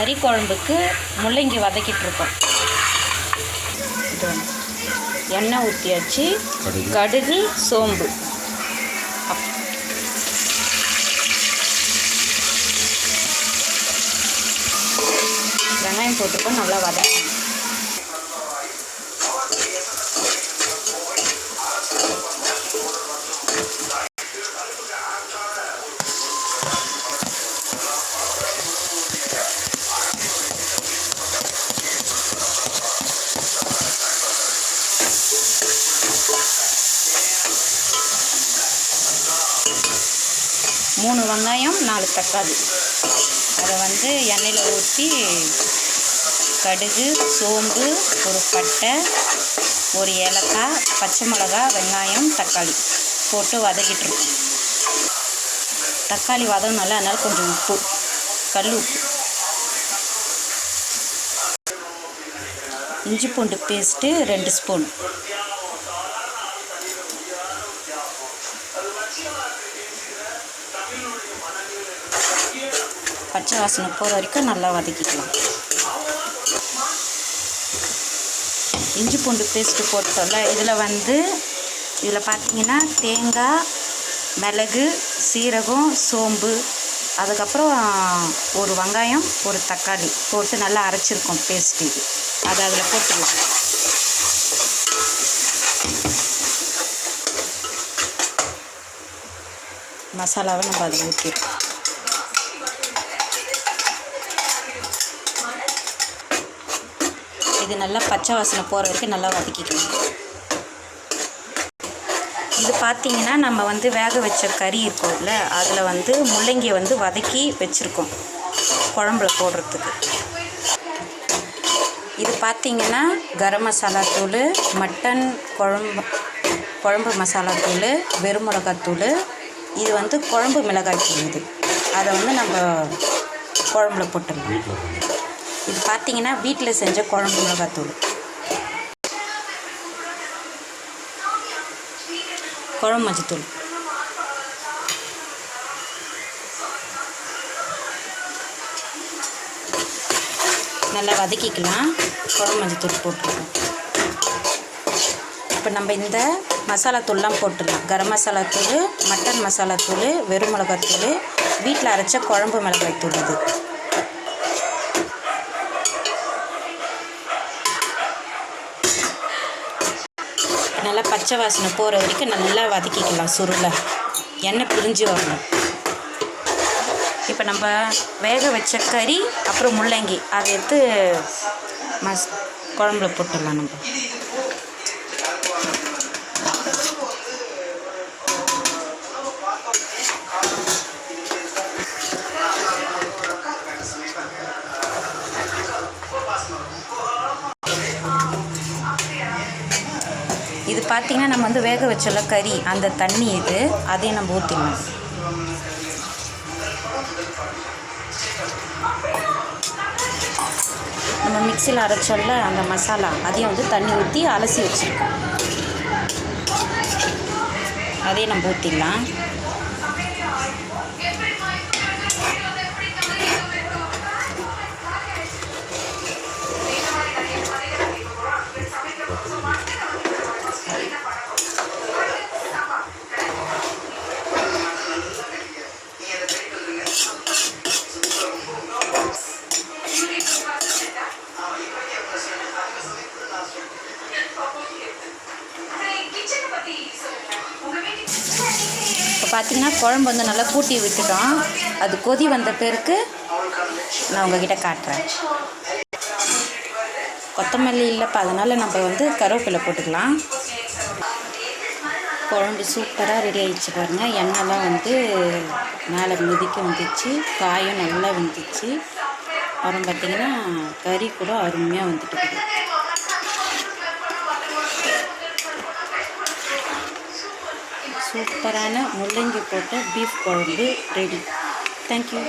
கறி குழம்புக்கு முள்ளங்கி வதக்கிட்டு இருக்கோம் இது ஒண்ணு. எண்ணெய் ஊற்றியாச்சு கடுகு. சோம்பு வெங்காயம் போட்டுக்கோ நல்லா வதக்கணும் மூணு வெங்காயம் நாலு தக்காளி. அதை வந்து எண்ணெயில் ஊற்றி கடுகு சோம்பு ஒரு பட்டை ஒரு ஏலக்காய் பச்சை மிளகா வெங்காயம் தக்காளி போட்டு வதக்கிட்டுருக்கோம் தக்காளி வதங்கினால அதனால் கொஞ்சம் உப்பு கல் உப்பு. இஞ்சி பூண்டு பேஸ்ட்டு ரெண்டு ஸ்பூன். பச்சை வாசனை போகிற வரைக்கும் நல்லா வதக்கிக்கலாம். இஞ்சி பூண்டு பேஸ்ட்டு போட்டோம்ல இதில் வந்து இதில் பார்த்தீங்கன்னா தேங்காய் மிளகு சீரகம் சோம்பு அதுக்கப்புறம் ஒரு வெங்காயம் ஒரு தக்காளி போட்டு நல்லா அரைச்சிருக்கோம் பேஸ்ட் இது அதை அதில் போட்டுடலாம் மசாலாவை நம்ம அதில் ஊற்றிடுவோம் இது நல்லா பச்சை வாசனை போகிற வரைக்கும் நல்லா வதக்கிக்கலாம் இது பார்த்தீங்கன்னா நம்ம வந்து வேக வச்ச கறி இருக்கும்ல அதில் வந்து முள்ளங்கியை வந்து வதக்கி வச்சுருக்கோம் குழம்புல போடுறதுக்கு. இது பார்த்தீங்கன்னா கரம் மசாலா தூள் மட்டன் குழம்பு குழம்பு மசாலா தூள் வெறும் இது வந்து குழம்பு மிளகாய் தூள் இது. அதை வந்து நம்ம குழம்புல போட்டுடலாம். இது பார்த்தீங்கன்னா வீட்டில் செஞ்ச குழம்பு மிளகாத்தூள் குழம்பு மஞ்சத்தூள் நல்லா வதக்கிக்கலாம். குழம்பு மஞ்சத்தூள் போட்டுருக்கோம் இப்போ நம்ம இந்த மசாலா தூள்லாம் போட்டுடலாம். கரம் மசாலா தூள் மட்டன் மசாலா தூள் வெறும் மிளகாத்தூள் வீட்டில் அரைச்ச குழம்பு மிளகாய் தூள் இது. நல்லா பச்சை வாசனை போகிற வரைக்கும் நல்லா வதக்கிக்கலாம் சுருளை. எண்ணெய் பிரிஞ்சு வரணும். இப்போ நம்ம வேக வச்ச கறி அப்புறம் முள்ளங்கி அதை எடுத்து மஸ் குழம்புல போட்டுடலாம் நம்ம. இது பார்த்திங்கன்னா நம்ம வந்து வேக வச்சல கறி அந்த தண்ணி இது அதையும் நம்ம ஊற்றிடணும் நம்ம மிக்சியில் அரைச்சோல்ல அந்த மசாலா அதையும் வந்து தண்ணி ஊற்றி அலசி வச்சுருக்கோம். அதையும் நம்ம ஊற்றிடலாம் இப்போ பார்த்தீங்கன்னா குழம்பு வந்து நல்லா கூட்டி விட்டுட்டோம். அது கொதி வந்த பிறகு நான் உங்ககிட்ட காட்டுறேன். கொத்தமல்லி இல்லைப்பா அதனால் நம்ம வந்து கருவேப்பிலை போட்டுக்கலாம். குழம்பு சூப்பராக ரெடி ஆகிடுச்சு பாருங்கள் எண்ணெய்லாம் வந்து மேலே மிதிக்க வந்துச்சு. காயும் நல்லா வந்துச்சு. அப்புறம் பார்த்திங்கன்னா கறி கூட அருமையாக வந்துட்டு இருக்குது சூப்பரான முள்ளங்கி போட்ட பீஃப் குழம்பு ரெடி தேங்க்யூ